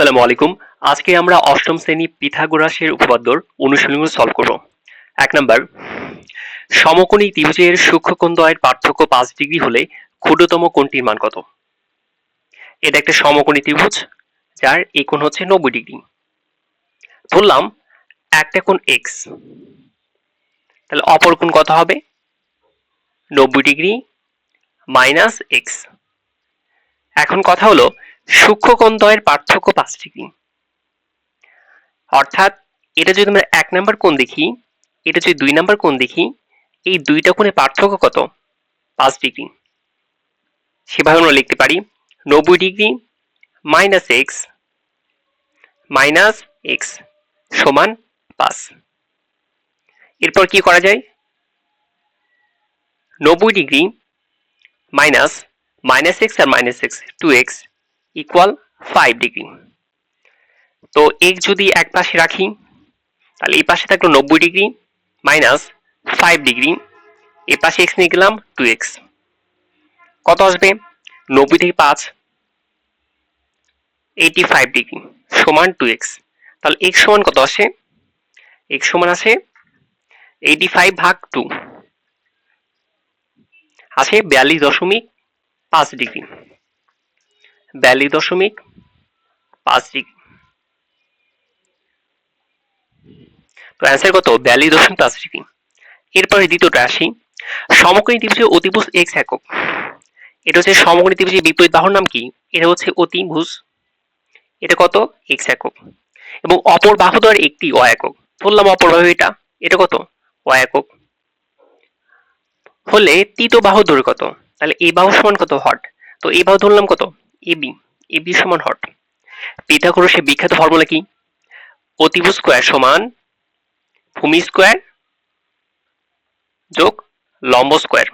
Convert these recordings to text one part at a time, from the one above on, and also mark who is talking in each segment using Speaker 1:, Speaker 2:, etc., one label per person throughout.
Speaker 1: আসসালামু আলাইকুম। আজকে আমরা অষ্টম শ্রেণি পিথাগোরাসের উপপাদ্যর অনুশীলনগুলো সলভ করব। এক নাম্বার, সমকোণী ত্রিভুজের সূক্ষ্মকোণ দ্বয়ের পার্থক্য পাঁচ ডিগ্রি হলে ক্ষুদ্রতম কোণটির মান কত? এটা একটা সমকোণী ত্রিভুজ, যার এই কোণ হচ্ছে নব্বই ডিগ্রি। ধরলাম একটা কোণ এক্স তাহলে অপর কোণ কত হবে? নব্বই ডিগ্রি মাইনাস এক্স এখন কথা হলো সূক্ষ্মকোণ দ্বয়ের পার্থক্য পাঁচ ডিগ্রি অর্থাৎ এটা যদি আমরা এক নাম্বার কোণ দেখি, এটা যদি দুই নাম্বার কোণ দেখি, এই দুইটা কোণে পার্থক্য কত? পাঁচ ডিগ্রি। সেভাবে আমরা লিখতে পারি নব্বই degree minus X minus X সমান পাঁচ। এরপর কি করা যায়? নব্বই ডিগ্রি মাইনাস মাইনাস এক্স আর minus X two X equal five degree তো এক্স যদি এক পাশে রাখি, তাহলে এই পাশে থাকল নব্বই ডিগ্রি মাইনাস ফাইভ ডিগ্রি এ পাশে এক্স নিয়ে গেলাম টু এক্স কত আসবে? নব্বই থেকে পাঁচ। এইটি ফাইভ ডিগ্রি সমান টু এক্স তাহলে এক্স সমান কত আসে? এক্স সমান আসে এইটি ফাইভ ভাগ টু আসে বিয়াল্লিশ দশমিক পাঁচ ডিগ্রি বিয়াল্লিশ দশমিক পাঁচ ডিগ্রি। তো অ্যান্সার কত? বিয়াল্লিশ দশমিক পাঁচ ডিগ্রি। এরপরে দ্বিতীয়টা আসি। সমকোণী ত্রিভুজের অতিভুজ এক্স একক। এটা হচ্ছে সমকোণী ত্রিভুজের বিপরীত বাহুর নাম কি? এটা হচ্ছে অতিভুজ। এটা কত? এক্স একক। এবং অপর বাহু দ্বয়ের একটি অ একক। ধরলাম অপর বাহু এটা। এটা কত? অ একক। হলে তৃতীয় বাহু দূর কত? তাহলে এই বাহু সমান কত? হট। তো এই বাহু ধরলাম কত? এবি এবি সমান হট। পিথাগোরাসের বিখ্যাত ফর্মুলা কি? অতিভুজ স্কোয়ার সমান ভূমি স্কোয়ার যোগ লম্ব স্কোয়ার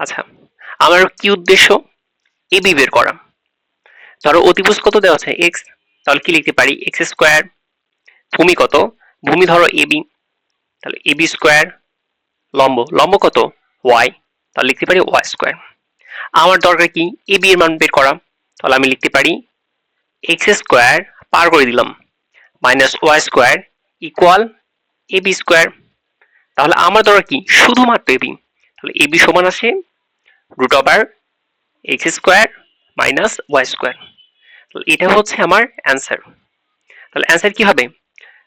Speaker 1: আচ্ছা আমার কি উদ্দেশ্য? এবি বের করা। ধরো অতিভুজ কত দেওয়া আছে? এক্স তাহলে কি লিখতে পারি? এক্স স্কোয়ার ভূমি কত? ভূমি ধরো এবি তাহলে এবি স্কোয়ার লম্ব। লম্ব কত? ওয়াই তাহলে লিখতে পারি ওয়াই স্কোয়ার আমার দরকার কি? এ বি এর মান বের করা। তাহলে আমি লিখতে পারি এক্স স্কোয়ার পার করে দিলাম। Minus Y square equal A B square তাহলে আমার দরকার কি? শুধুমাত্র এ বি তাহলে এ বি সমান আসে root over X square minus Y square তাহলে এটা হচ্ছে আমার অ্যান্সার তাহলে অ্যান্সার কি হবে?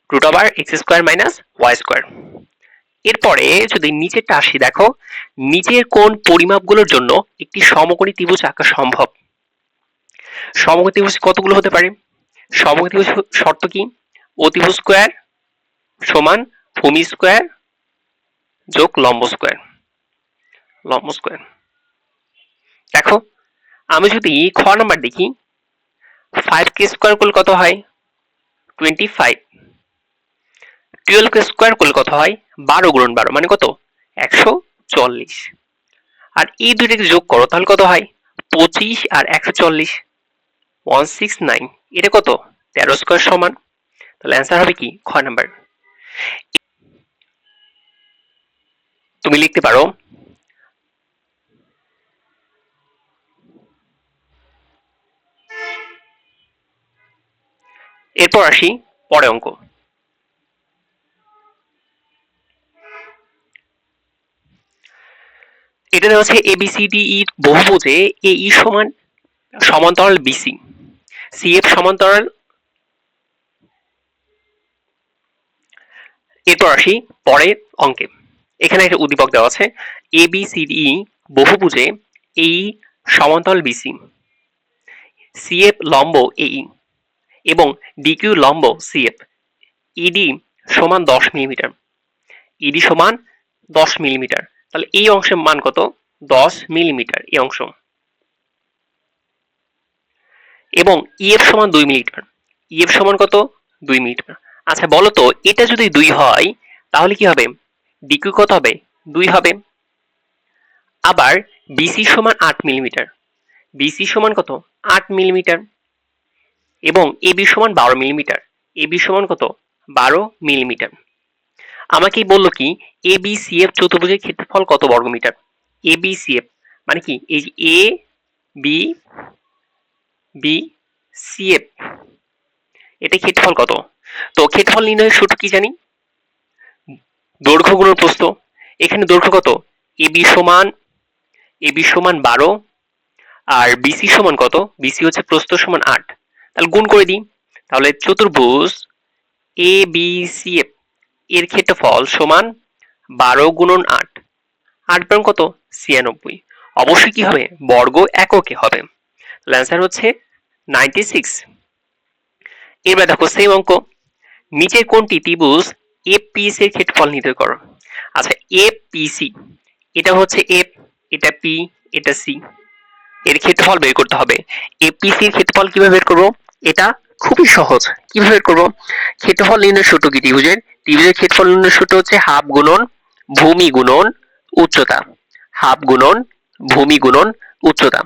Speaker 1: Root over X square minus Y square এরপরে যদি নিচেরটা আসি, দেখো, নিচের কোন পরিমাপগুলোর জন্য একটি সমকোণী ত্রিভুজ আঁকা সম্ভব। সমকোণী ত্রিভুজ কতগুলো হতে পারে? সমকোণী ত্রিভুজ শর্ত কি? অতিভুজ স্কোয়ার সমান ভূমি স্কোয়ার যোগ লম্ব স্কোয়ার। লম্ব স্কোয়ার। দেখো, আমি যদি খ নাম্বার দেখি ফাইভ কে স্কোয়ার করলে কত হয়? টোয়েন্টি ফাইভ টুয়েলভ স্কোয়ার করলে কত হয়? বারো গুণন বারো মানে কত? একশো চল্লিশ। আর এই দুইটাকে যোগ করো, তাহলে কত হয়? পঁচিশ আর একশো চল্লিশ ওয়ান সিক্স নাইন এটা কত? তেরো স্কোয়ার সমান। তাহলে অ্যান্সার হবে কি? খ নাম্বার তুমি লিখতে পারো। এরপর আসি পরে অঙ্ক। এটা দেওয়া আছে এবিসিডি ই বহুভুজে এ ই সমান সমান্তরাল বিসি সিএফ সমান্তরাল এরপর আসি পরের অঙ্কে। এখানে একটা উদ্দীপক দেওয়া আছে। এ বি সি ডি বহুভুজে এই সমান্তরাল বিসি সিএফ লম্ব এই এবং ডিকিউ লম্ব সিএফ ইডি সমান দশ মিলিমিটার। ইডি সমান দশ মিলিমিটার। তাহলে এই অংশের মান কত? দশ মিলিমিটার এই অংশ। এবং ইএফ সমান দুই মিলিমিটার। ইএফ সমান কত? দুই মিলিমিটার। আচ্ছা বলো তো, এটা যদি দুই হয়, তাহলে কি হবে? ডিকিউ কত হবে? দুই হবে। আবার বিসি সমান আট মিলিমিটার। বিসি সমান কত? আট মিলিমিটার। এবং এবি সমান বারো মিলিমিটার। এবি সমান কত? বারো মিলিমিটার। আমাকেই বলল কি এ বি সি এফ চতুর্ভুজের ক্ষেত্রফল কত বর্গমিটার? এ বি সি এফ মানে কি? এই A B B C F এটা ক্ষেত্রফল কত? তো ক্ষেত্রফল নির্ণয়ের সূত্র কি জানি? দৈর্ঘ্য গুণন প্রস্থ। এখানে দৈর্ঘ্য কত? এ বি সমান এ বি সমান বারো, আর বিসি সমান কত? বিসি হচ্ছে প্রস্থ সমান আট। তাহলে গুণ করে দিই। তাহলে চতুর্ভুজ এ বি সি এফ এর ক্ষেত্রফল সমান বারো গুণন আট। আট বারো কত? ছিয়ানব্বই। অবশ্যই কি হবে? বর্গ এককে হবে। অ্যান্সার হচ্ছে নাইনটি সিক্স এবার দেখো সেম অঙ্ক। নিচের কোনটি ত্রিভুজ এপিএস এর ক্ষেত্রফল নির্ণয় করো। আচ্ছা এপিসি এটা হচ্ছে এফ এটা পি এটা সি এর ক্ষেত্রফল বের করতে হবে। এপিসি এর ক্ষেত্রফল কীভাবে বের করব? এটা খুবই সহজ। কীভাবে করব? ক্ষেত্রফল নির্ণয় সূত্র কি, ত্রিভুজের? ত্রিভুজের ক্ষেত্রফল নির্ণয় সূত্র হচ্ছে হাফ গুণন ভূমি গুণন উচ্চতা। হাফ গুণন ভূমি গুণন উচ্চতা।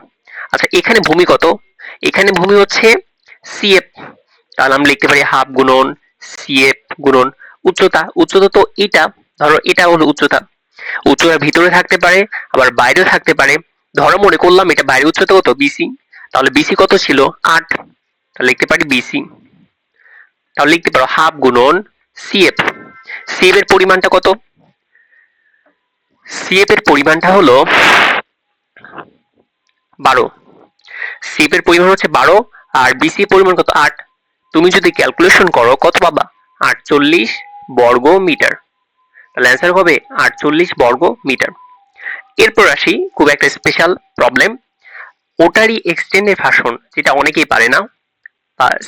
Speaker 1: আচ্ছা এখানে ভূমি কত? এখানে ভূমি হচ্ছে সিএফ তাহলে আমরা লিখতে পারি হাফ গুণন সিএফ গুণন উচ্চতা। উচ্চতা তো এটা, ধরো এটা হলো উচ্চতা। উচ্চতার ভিতরে থাকতে পারে, আবার বাইরেও থাকতে পারে। ধরো মনে করলাম এটা বাইরে উচ্চতা কত? বিসি তাহলে বিসি কত ছিল? আট। তাহলে লিখতে পারি বিসি তাহলে লিখতে পারো হাফ গুণন সিএফ সিএফ এর পরিমাণটা কত? সিএফ এর পরিমাণটা হলো বারো। সিএফ এর পরিমাণ হচ্ছে বারো আর বিসি পরিমাণ কত? আট। তুমি যদি ক্যালকুলেশন করো, কত পাবা? আটচল্লিশ বর্গ মিটার। তাহলে অ্যান্সার হবে আটচল্লিশ বর্গ মিটার। এরপর আসি খুব একটা স্পেশাল প্রবলেম ওটারি এক্সটেন্ডের ভাষণ, যেটা অনেকেই পারে না।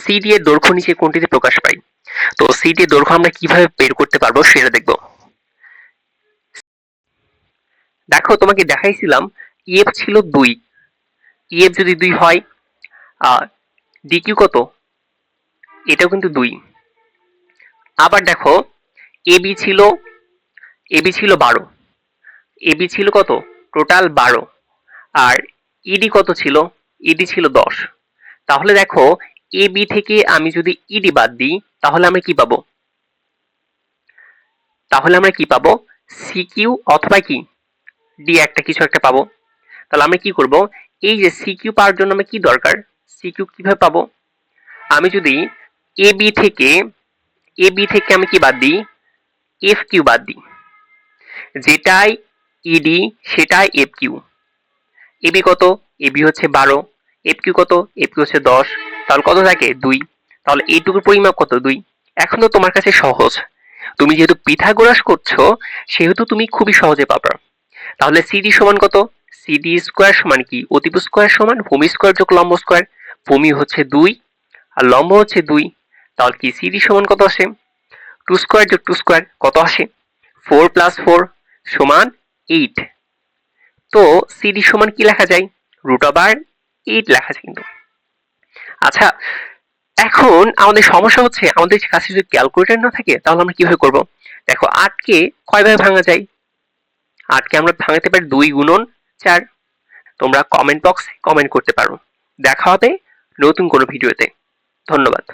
Speaker 1: সিডি এর দৈর্ঘ্য নিচে কোনটিতে প্রকাশ পায় তো সিডি এর দৈর্ঘ্য আমরা কীভাবে বের করতে পারব সেটা দেখব। দেখো, তোমাকে দেখাইছিলাম ইএফ ছিল দুই। ইএফ যদি দুই হয় ডিকিউ কত? এটাও কিন্তু দুই। আবার দেখো এবি ছিল এবি ছিল বারো। এবি ছিল কত? টোটাল বারো। আর ইডি কত ছিল? ইডি ছিল দশ। তাহলে দেখো এ বি থেকে আমি যদি ইডি বাদ দিই, তাহলে আমরা কি পাবো? তাহলে আমরা কি পাবো? সি কিউ অথবা কি? ডি একটা কিছু একটা পাবো। তাহলে আমরা কি করব? এই যে সি কিউ পাওয়ার জন্য আমার কি দরকার? সি কিউ কীভাবে পাবো? আমি যদি এ বি থেকে এ বি থেকে আমি কি বাদ দিই? এফ কিউ বাদ দিই। যেটাই ইডি সেটাই এফ কিউ এবি কত? এবি হচ্ছে বারো। এফ কিউ কত? এফ কিউ হচ্ছে দশ। তাহলে কত থাকে? দুই। তাহলে এইটুকুর পরিমাপ কত? দুই। এখন তো তোমার কাছে সহজ। তুমি যেহেতু পিথাগোরাস করছ, সেহেতু তুমি খুবই সহজে পাবা। তাহলে সিডি সমান কত? সিডি স্কোয়ার সমান কি? অতিভু স্কোয়ার সমান ভূমি স্কোয়ার যোগ লম্ব স্কোয়ার ভূমি হচ্ছে দুই আর লম্ব হচ্ছে দুই। তাহলে কি সিডি সমান কত আসে? টু স্কোয়ার যোগ টু স্কোয়ার কত আসে? ফোর প্লাস ফোর সমান এইট। তো সিডি সমান কি লেখা যায়? রুট ওভার এইট লেখা যায় কিন্তু। আচ্ছা এখন আমাদের সমস্যা হচ্ছে আমাদের কাছে যদি ক্যালকুলেটার না থাকে, তাহলে আমরা কীভাবে করব? দেখো, আটকে কয়ভাবে ভাঙা যায়? আটকে আমরা ভাঙাতে পারি দুই গুণন চার। তোমরা কমেন্ট বক্সে কমেন্ট করতে পারো। দেখা হবে নতুন কোনো ভিডিওতে ধন্যবাদ।